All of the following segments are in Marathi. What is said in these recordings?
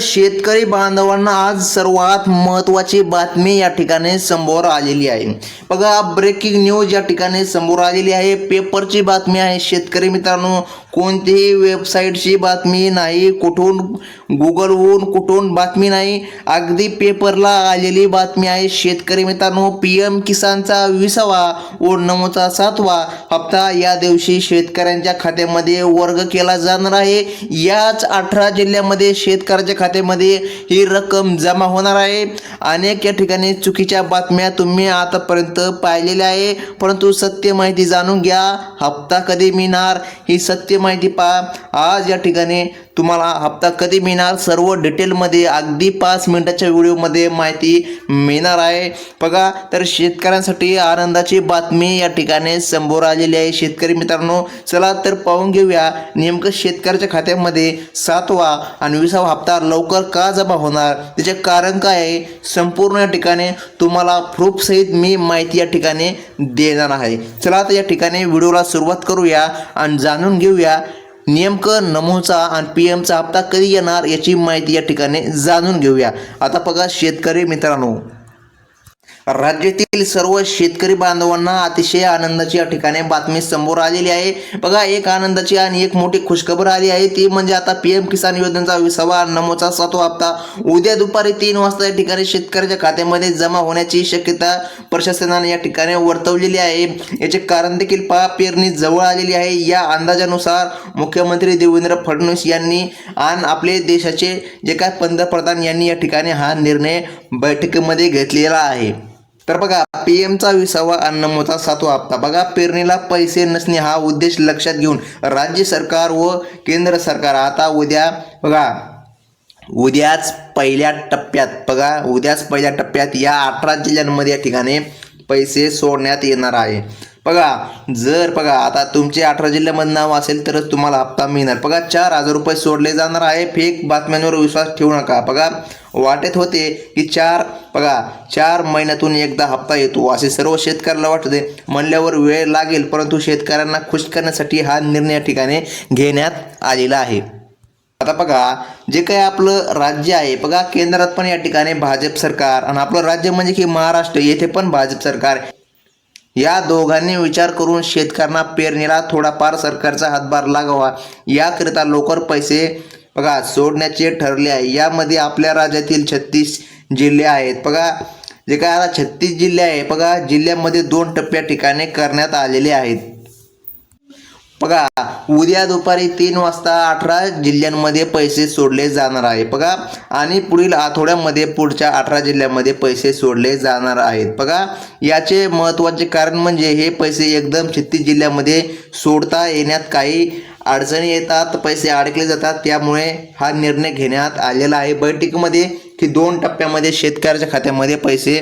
शेतकरी बांधवांना आज सर्वात महत्त्वाची बातमी या ठिकाणी समोर आलेली आहे. बघा ब्रेकिंग न्यूज या ठिकाणी समोर आलेली आहे. पेपरची बातमी आहे. शेतकरी मित्रांनो कोणतीही वेबसाईटची बातमी नाही कुठून गुगलवरून कुठून बातमी नाही अगदी पेपरला आलेली बातमी आहे. शेतकरी मित्रांनो पी एम किसानचा विसावा व नमोचा सातवा हप्ता या दिवशी शेतकऱ्यांच्या खात्यामध्ये वर्ग केला जाणार आहे. याच अठरा जिल्ह्यामध्ये शेतकऱ्याच्या खात्यामध्ये ही रक्कम जमा होणार आहे. अनेक या ठिकाणी चुकीच्या बातम्या तुम्ही आतापर्यंत पाहिलेल्या आहे. परंतु सत्य माहिती जाणून घ्या. हप्ता कधी मिळणार? ही सत्य माहिती पहा. आज या ठिकाणी तुम्हाला हप्ता कधी मिळणार? सर्व डिटेलमध्ये अगदी पाच मिनटाच्या व्हिडिओमध्ये माहिती मिळणार आहे. बघा तर शेतकऱ्यांसाठी आनंदाची बातमी या ठिकाणी समोर आलेली आहे. शेतकरी मित्रांनो चला तर पाहून घेऊया. नेमकं शेतकऱ्याच्या खात्यामध्ये सातवा आणि विसावा हप्ता लवकर का जमा होणार? त्याचे कारण काय आहे? संपूर्ण या ठिकाणी तुम्हाला प्रूफसहित मी माहिती या ठिकाणी देणार आहे. चला तर या ठिकाणी व्हिडिओला सुरुवात करूया आणि जाणून घेऊया. नेमकं नमोचा आणि पी एमचा हप्ता कधी येणार याची माहिती या ठिकाणी जाणून घेऊया. आता बघा शेतकरी मित्रांनो राज्यातील सर्व शेतकरी बांधवांना अतिशय आनंदाची या ठिकाणी बातमी समोर आलेली आहे. बघा एक आनंदाची आणि एक मोठी खुशखबर आली आहे. ती म्हणजे आता पी एम किसान योजनेचा विसावा नमोचा सातवा हप्ता. उद्या दुपारी तीन वाजता या ठिकाणी शेतकऱ्याच्या खात्यामध्ये जमा होण्याची शक्यता प्रशासनाने या ठिकाणी वर्तवलेली आहे. याचे कारण देखील पहा पेरणी जवळ आलेली आहे. या अंदाजानुसार मुख्यमंत्री देवेंद्र फडणवीस यांनी आणि आपले देशाचे जे काय पंतप्रधान यांनी या ठिकाणी हा निर्णय बैठकीमध्ये घेतलेला आहे. तर बघा पी एमचा विसावा अन्नमोचा सातवा हप्ता. बघा पेरणीला पैसे नसणे हा उद्देश लक्षात घेऊन राज्य सरकार व केंद्र सरकार. आता उद्या बघा उद्याच पहिल्या टप्प्यात बघा उद्याच पहिल्या टप्प्यात या अठरा जिल्ह्यांमध्ये या ठिकाणी पैसे सोडण्यात येणार आहे. बघा जर बघा आता तुमचे अठरा जिल्ह्यामध्ये नाव असेल तरच तुम्हाला हप्ता मिळणार. बघा चार हजार रुपये सोडले जाणार आहे. फेक बातम्यांवर विश्वास ठेवू नका. बघा वाटत होते की चार बघा चार महिन्यातून एकदा हप्ता येतो. असे सर्व शेतकऱ्याला वाटते. म्हणल्यावर वेळ लागेल परंतु शेतकऱ्यांना खुश करण्यासाठी हा निर्णय या ठिकाणी घेण्यात आलेला आहे. आता बघा जे काही आपलं राज्य आहे बघा केंद्रात पण या ठिकाणी भाजप सरकार आणि आपलं राज्य म्हणजे की महाराष्ट्र येथे पण भाजप सरकार या दोघांनी विचार करून शेतकऱ्यांना पेरणीला थोडाफार सरकारचा हातभार लागावा. याकरिता लवकर पैसे बघा सोडण्याचे ठरले आहे. यामध्ये आपल्या राज्यातील छत्तीस जिल्हे आहेत. बघा जे काय आता छत्तीस जिल्हे आहे बघा जिल्ह्यामध्ये दोन टप्प्या ठिकाणी करण्यात आलेले आहेत. बघा उद्या दुपारी तीन वाजता अठरा जिल्ह्यांमध्ये पैसे सोडले जाणार आहे बघा आणि पुढील आठवड्यामध्ये पुढच्या अठरा जिल्ह्यांमध्ये पैसे सोडले जाणार आहेत. बघा याचे महत्त्वाचे कारण म्हणजे हे पैसे एकदम छत्तीस जिल्ह्यामध्ये सोडता येण्यात काही अडचणी येतात पैसे अडकले जातात. त्यामुळे हा निर्णय घेण्यात आलेला आहे. बैठकीमध्ये की दोन टप्प्यामध्ये शेतकऱ्याच्या खात्यामध्ये पैसे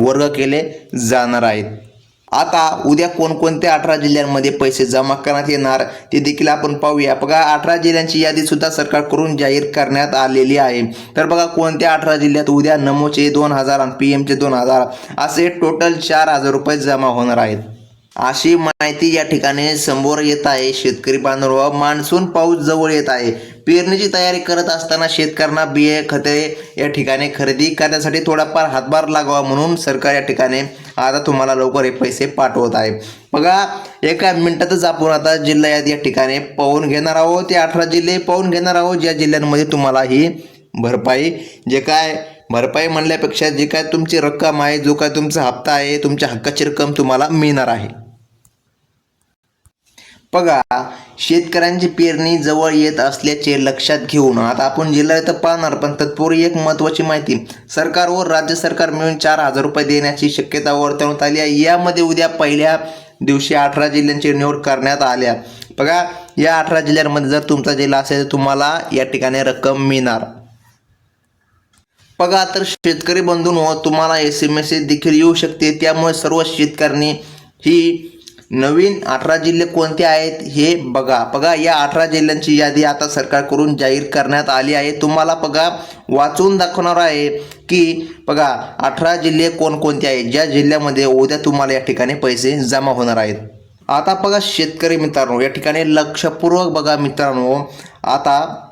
वर्ग केले जाणार आहेत. आता उद्या कोणकोणत्या अठरा जिल्ह्यांमध्ये पैसे जमा करण्यात येणार ते देखील आपण पाहूया. बघा अठरा जिल्ह्यांची यादी सुद्धा सरकारकडून जाहीर करण्यात आलेली आहे. तर बघा कोणत्या अठरा जिल्ह्यात उद्या नमोचे दोन हजार आणि पी एमचे दोन हजार असे टोटल चार हजार रुपये जमा होणार आहेत? अशी माहिती या ठिकाणी समोर येत आहे. शेतकरी बांधव मान्सून पाऊस जवळ येत आहे. पेरणीची तयारी करत असताना शेतकऱ्यांना बिये खते या ठिकाणी खरेदी करण्यासाठी थोडाफार हातभार लागावा म्हणून सरकार या ठिकाणी आता तुम्हाला लवकर हे पैसे पाठवत आहे. बघा एका मिनिटातच आपण आता जिल्हा या ठिकाणी पाहून घेणार आहोत. ते अठरा जिल्हे पाहून घेणार आहोत. ज्या जिल्ह्यांमध्ये तुम्हाला ही भरपाई जे काय भरपाई म्हणल्यापेक्षा जी काय तुमची रक्कम आहे जो काय तुमचा हप्ता आहे तुमच्या हक्काची रक्कम तुम्हाला मिळणार आहे. बघा शेतकऱ्यांची पेरणी जवळ येत असल्याचे लक्षात घेऊन आता आपण जिल्हा तर पाहणार पण तत्पूर्वी एक महत्त्वाची माहिती सरकार व राज्य सरकार मिळून चार हजार रुपये देण्याची शक्यता वर्तवण्यात आली आहे. यामध्ये उद्या पहिल्या दिवशी अठरा जिल्ह्यांची निवड करण्यात आल्या. बघा या अठरा जिल्ह्यांमध्ये जर तुमचा जिल्हा असेल तर तुम्हाला या ठिकाणी रक्कम मिळणार. बघा तर शेतकरी बंधूंनो तुम्हाला एस एम एस देखील येऊ शकते. त्यामुळे सर्व शेतकऱ्यांनी ही नवीन अठरा जिल्हे कोणते आहेत हे बघा. बघा या अठरा जिल्ह्यांची यादी आता सरकारकडून जाहीर करण्यात आली आहे. तुम्हाला बघा वाचून दाखवणार आहे की बघा अठरा जिल्हे कोणकोणते आहेत. ज्या जिल्ह्यामध्ये उद्या तुम्हाला या ठिकाणी पैसे जमा होणार आहेत. आता बघा शेतकरी मित्रांनो या ठिकाणी लक्षपूर्वक बघा मित्रांनो. आता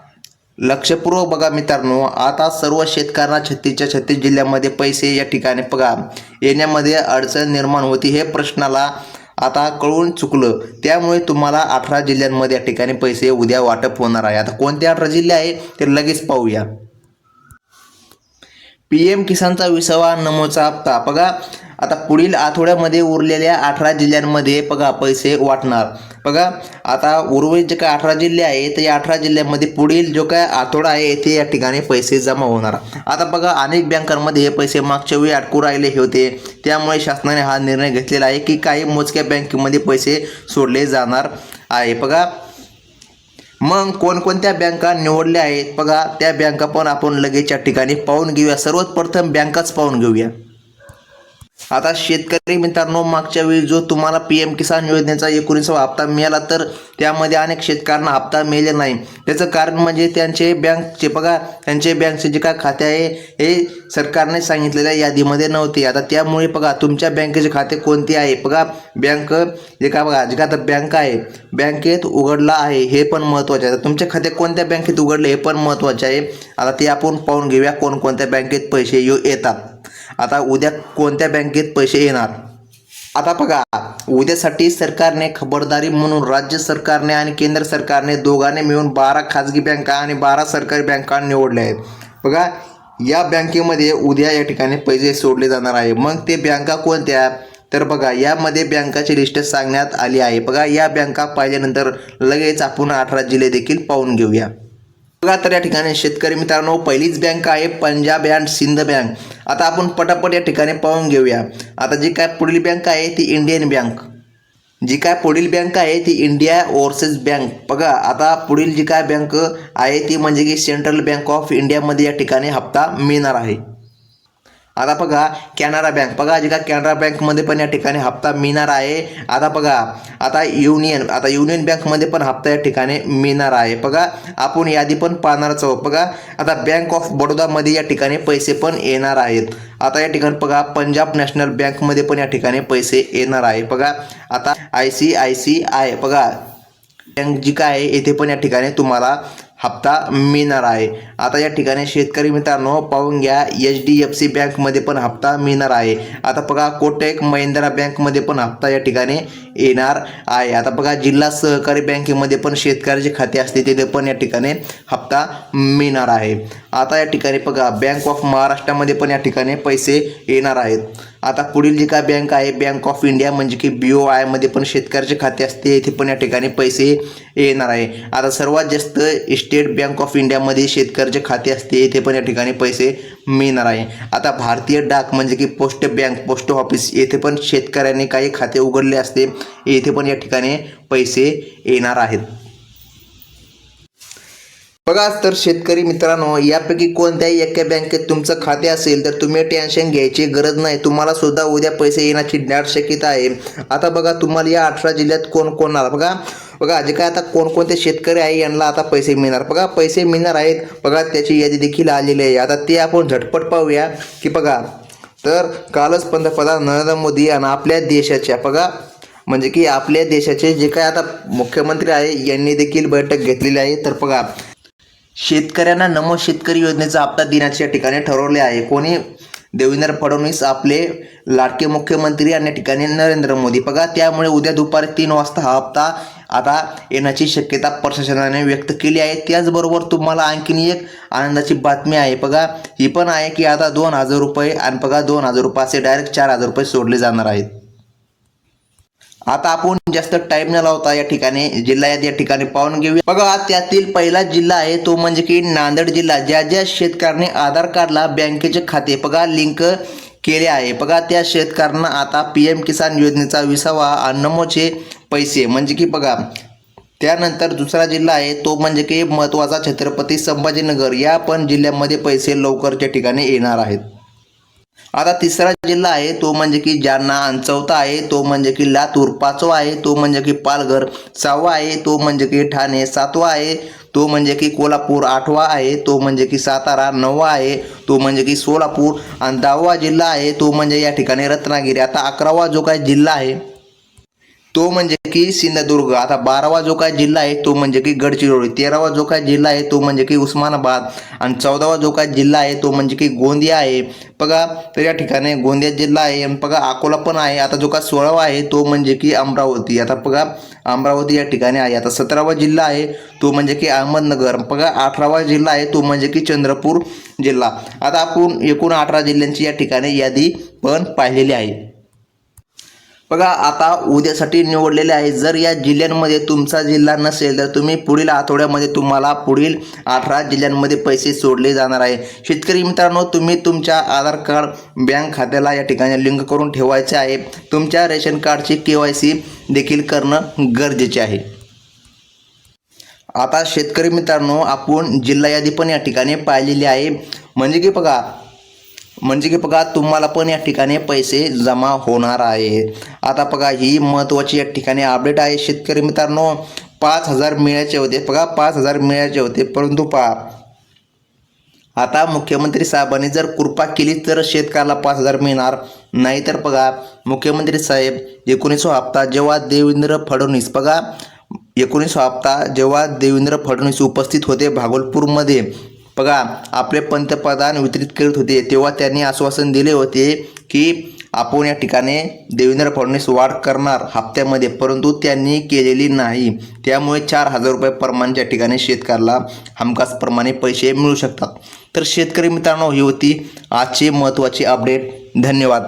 लक्षपूर्वक बघा मित्रांनो आता सर्व शेतकऱ्यांना छत्तीसच्या छत्तीस जिल्ह्यामध्ये पैसे या ठिकाणी बघा. येण्यामध्ये अडचण निर्माण होती हे प्रश्नाला आता कळून चुकलं. त्यामुळे तुम्हाला अठरा जिल्ह्यांमध्ये या ठिकाणी पैसे उद्या वाटप होणार आहे. आता कोणते अठरा जिल्हे आहे ते लगेच पाहूया. पी एम किसानचा विसावा नमोचा हप्ता. बघा आता पुढील आठवड्यामध्ये उरलेल्या अठरा जिल्ह्यांमध्ये बघा पैसे वाटणार. बघा आता उर्वरित जे काय अठरा जिल्हे आहे तर या अठरा जिल्ह्यांमध्ये पुढील जो काय आठवडा आहे येथे या ठिकाणी पैसे जमा होणार. आता बघा अनेक बँकांमध्ये हे पैसे मागच्या वेळी अटकू राहिले होते. त्यामुळे शासनाने हा निर्णय घेतलेला आहे की काही मोजक्या बँकेमध्ये पैसे सोडले जाणार आहे. बघा मग कोणकोणत्या बँका निवडल्या आहेत? बघा त्या बँका पण आपण लगेच या ठिकाणी पाहून घेऊया. सर्वात प्रथम बँकाच पाहून घेऊया. आता शेतकरी मित्रांनो मागच्या वेळी जो तुम्हाला पी एम किसान योजनेचा एकोणीसावा हप्ता मिळाला तर त्यामध्ये अनेक शेतकऱ्यांना हप्ता मिळाले नाही. त्याचं कारण म्हणजे त्यांचे बँकचे बघा त्यांचे बँकचे जे काय खाते आहे हे सरकारने सांगितलेल्या यादीमध्ये नव्हते. आता त्यामुळे बघा तुमच्या बँकेचे खाते कोणते आहे? बघा बँक जे का बघा जे का आता बँक आहे बँकेत उघडला आहे हे पण महत्त्वाचे आहे. आता तुमचे खाते कोणत्या बँकेत उघडले हे पण महत्त्वाचे आहे. आता ते आपण पाहून घेऊया कोणकोणत्या बँकेत पैसे येऊ येतात. आता उद्या कोणत्या बँकेत पैसे येणार? आता बघा उद्यासाठी सरकारने खबरदारी म्हणून राज्य सरकारने आणि केंद्र सरकारने दोघांनी मिळून बारा खाजगी बँका आणि बारा सरकारी बँका निवडल्या आहेत. बघा या बँकेमध्ये उद्या या ठिकाणी पैसे सोडले जाणार आहे. मग ते बँका कोणत्या? तर बघा यामध्ये बँकाची लिस्ट सांगण्यात आली आहे. बघा या बँका पाहिल्यानंतर लगेच आपण अठरा जिल्हे देखील पाहून घेऊया. बघा तर या ठिकाणी शेतकरी मित्रांनो पहिलीच बँक आहे पंजाब अँड सिंध बँक. आता आपण पटापट या ठिकाणी पाहून घेऊया. आता जी काय पुढील बँक आहे ती इंडियन बँक. जी काय पुढील बँक आहे ती इंडिया ओव्हरसीज बँक. बघा आता पुढील जी काय बँक आहे ती म्हणजे की सेंट्रल बँक ऑफ इंडियामध्ये या ठिकाणी हप्ता मिळणार आहे. आता बघा कॅनरा बँक. बघा जी का कॅनरा बँकमध्ये पण या ठिकाणी हप्ता मिळणार आहे. आता बघा आता युनियन आता युनियन बँकमध्ये पण हप्ता या ठिकाणी मिळणार आहे. बघा आपण यादी पण पाहणारच आहोत. बघा आता बँक ऑफ बडोदामध्ये या ठिकाणी पैसे पण येणार आहेत. आता या ठिकाणी बघा पंजाब नॅशनल बँकमध्ये पण या ठिकाणी पैसे येणार आहे. बघा आता I C I C I बघा बँक जी काय आहे येथे पण या ठिकाणी तुम्हाला हप्ता मिळणार आहे. आता या ठिकाणी शेतकरी मित्रांनो पाहून घ्या एच डी एफ सी बँकमध्ये पण हप्ता मिळणार आहे. आता बघा कोटक महिंद्रा बँकमध्ये पण हप्ता या ठिकाणी येणार आहे. आता बघा जिल्हा सहकारी बँकेमध्ये पण शेतकऱ्याचे खाते असते तिथे पण या ठिकाणी हप्ता मिळणार आहे. आता या ठिकाणी बघा बँक ऑफ महाराष्ट्रामध्ये पण या ठिकाणी पैसे येणार आहेत. आता पुढील जी काय बँक आहे बँक ऑफ इंडिया म्हणजे की बी ओ आयमध्ये पण शेतकऱ्याचे खाते असते. इथे पण या ठिकाणी पैसे येणार आहे. आता सर्वात जास्त स्टेट बँक ऑफ इंडियामध्ये शेतकऱ्याचे खाते असते. इथे पण या ठिकाणी पैसे मिळणार आहे. आता भारतीय डाक म्हणजे की पोस्ट बँक पोस्ट ऑफिस येथे पण शेतकऱ्यांनी काही खाते उघडले असते. येथे पण या ठिकाणी पैसे येणार आहेत. बघा तर शेतकरी मित्रांनो यापैकी कोणत्याही एका बँकेत तुमचं खाते असेल तर तुम्ही टेन्शन घ्यायची गरज नाही. तुम्हाला सुद्धा उद्या पैसे येण्याची दाट शक्यता आहे. आता बघा तुम्हाला या अठरा जिल्ह्यात कोण कोण आला? बघा बघा जे काय आता कोणकोणते शेतकरी आहे यांना आता पैसे मिळणार. बघा पैसे मिळणार आहेत. बघा त्याची यादी देखील आलेली आहे. आता ते आपण झटपट पाहूया की बघा तर कालच पंतप्रधान नरेंद्र मोदी आणि आपल्या देशाच्या बघा म्हणजे की आपल्या देशाचे जे काय आता मुख्यमंत्री आहे यांनी देखील बैठक घेतलेली आहे. तर बघा शेतकऱ्यांना नमो शेतकरी योजनेचा हप्ता देण्याचे या ठिकाणी ठरवले आहे. कोणी? देवेंद्र फडणवीस आपले लाडके मुख्यमंत्री आणि या ठिकाणी नरेंद्र मोदी. बघा त्यामुळे उद्या दुपारी तीन वाजता हा हप्ता आता येण्याची शक्यता प्रशासनाने व्यक्त केली आहे. त्याचबरोबर तुम्हाला आणखीन एक आनंदाची बातमी आहे. बघा ही पण आहे की आता दोन हजार रुपये आणि बघा दोन हजार रुपयाचे डायरेक्ट चार हजार रुपये सोडले जाणार आहेत. आता आपण जास्त टाइम न लावता या ठिकाणी जिल्हा या ठिकाणी पाहून घेऊया. बघा त्यातील पहिला जिल्हा आहे तो म्हणजे की नांदेड जिल्हा. ज्या ज्या शेतकऱ्यांनी आधार कार्डला बँकेचे खाते बघा लिंक केले आहे. बघा त्या शेतकऱ्यांना आता पी एम किसान योजनेचा विसावा अन्नमोचे पैसे. म्हणजे की बघा त्यानंतर दुसरा जिल्हा आहे तो म्हणजे की महत्त्वाचा छत्रपती संभाजीनगर. या पण जिल्ह्यामध्ये पैसे लवकरच्या ठिकाणी येणार आहेत. आता तिसरा जिल्हा आहे तो म्हणजे की जालना अंचवता चौथा आहे तो म्हणजे की लातूर. पाचवा आहे तो म्हणजे की पालघर. सहावा आहे तो म्हणजे की ठाणे. सातवा आहे तो म्हणजे की कोल्हापूर. आठवा आहे तो म्हणजे की सातारा. नववा आहे तो म्हणजे की सोलापूर. आणि दहावा जिल्हा आहे तो म्हणजे या ठिकाणी रत्नागिरी. आता अकरावा जो काही जिल्हा आहे तो म्हणजे की सिंधुदुर्ग. आता बारावा जो काय जिल्हा आहे तो म्हणजे की गडचिरोली. तेरावा जो काय जिल्हा आहे तो म्हणजे की उस्मानाबाद. आणि चौदावा जो काय जिल्हा आहे तो म्हणजे की गोंदिया आहे. बघा तर या ठिकाणी गोंदिया जिल्हा आहे आणि बघा अकोला पण आहे. आता जो काय सोळावा आहे तो म्हणजे की अमरावती. आता बघा अमरावती या ठिकाणी आहे. आता सतरावा जिल्हा आहे तो म्हणजे की अहमदनगर. बघा अठरावा जिल्हा आहे तो म्हणजे की चंद्रपूर जिल्हा. आता आपण एकूण अठरा जिल्ह्यांची या ठिकाणी यादी पण पाहिलेली आहे. बघा आता उद्यासाठी निवडलेले आहे. जर या जिल्ह्यांमध्ये तुमचा जिल्हा नसेल तर तुम्ही पुढील आठवड्यामध्ये तुम्हाला पुढील अठरा जिल्ह्यांमध्ये पैसे सोडले जाणार आहे. शेतकरी मित्रांनो तुम्ही तुमच्या आधार कार्ड बँक खात्याला या ठिकाणी लिंक करून ठेवायचे आहे. तुमच्या रेशन कार्डची के वाय सी देखील करणं गरजेचे आहे. आता शेतकरी मित्रांनो आपण जिल्हा यादी पण या ठिकाणी पाहिलेली आहे. म्हणजे की बघा म्हणजे की बघा तुम्हाला पण या ठिकाणी पैसे जमा होणार आहे. आता बघा ही महत्त्वाची या ठिकाणी अपडेट आहे. शेतकरी मित्रांनो पाच हजार मिळायचे होते. बघा पाच हजार मिळायचे होते. परंतु पहा आता मुख्यमंत्री साहेबांनी जर कृपा केली तर शेतकऱ्याला पाच हजार मिळणार. नाहीतर बघा मुख्यमंत्री साहेब एकोणीसवा हप्ता जेव्हा देवेंद्र फडणवीस बघा एकोणीसवा हप्ता जेव्हा देवेंद्र फडणवीस उपस्थित होते भागलपूरमध्ये बघा आपले पंतप्रधान वितरित करत होते तेव्हा त्यांनी आश्वासन दिले होते की आपण या ठिकाणी देवेंद्र फडणवीस वाढ करणार हप्त्यामध्ये परंतु त्यांनी केलेली नाही. त्यामुळे चार हजार रुपये प्रमाणच्या ठिकाणी शेतकऱ्याला हमखासप्रमाणे पैसे मिळू शकतात. तर शेतकरी मित्रांनो ही होती आजची महत्त्वाची अपडेट धन्यवाद.